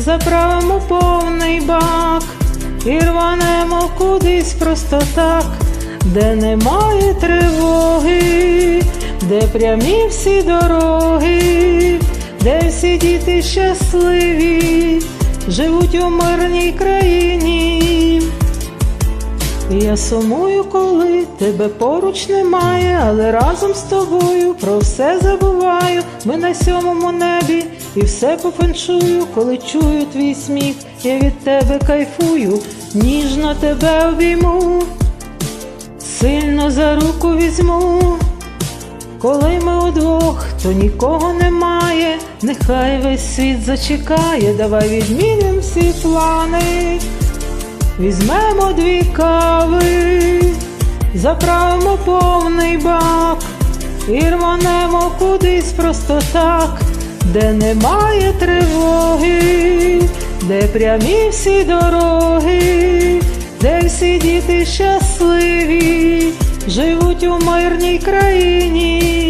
заправимо повний бак і рванемо кудись просто так, де немає тривоги, де прямі всі дороги, де всі діти щасливі, живуть у мирній країні. Я сумую, коли тебе поруч немає, але разом з тобою про все забуваю. Ми на сьомому небі і все пофеншую, коли чую твій сміх, я від тебе кайфую, ніжно тебе обійму, сильно за руку візьму. Коли ми удвох, то нікого немає, нехай весь світ зачекає, давай відміним всі плани. Візьмемо дві кави, заправимо повний бак і рванемо кудись просто так, де немає тривоги, де прямі всі дороги, де всі діти щасливі, живуть у мирній країні.